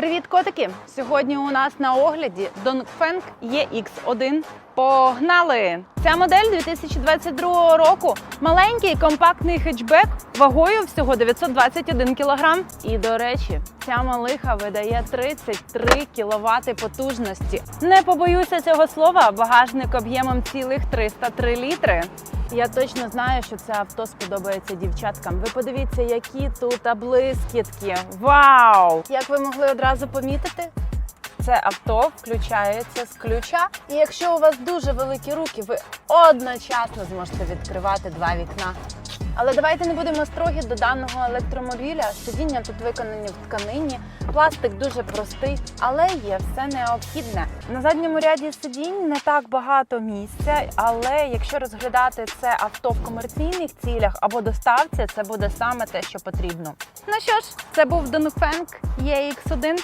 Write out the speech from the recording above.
Привіт, котики! Сьогодні у нас на огляді Dongfeng EX1. Погнали! Ця модель 2022 року. Маленький компактний хетчбек вагою всього 921 кг. І до речі, ця малиха видає 33 кВт потужності. Не побоюся цього слова. Багажник об'ємом цілих 303 літри. Я точно знаю, що це авто сподобається дівчаткам. Ви подивіться, які тут блискітки. Вау! Як ви могли одразу помітити? Це авто включається з ключа. І якщо у вас дуже великі руки, ви одночасно зможете відкривати два вікна. Але давайте не будемо строгі до даного електромобіля. Сидіння тут виконані в тканині. Пластик дуже простий, але є все необхідне. На задньому ряді сидінь не так багато місця, але якщо розглядати це авто в комерційних цілях або доставці, це буде саме те, що потрібно. Ну що ж, це був Dongfeng EX1.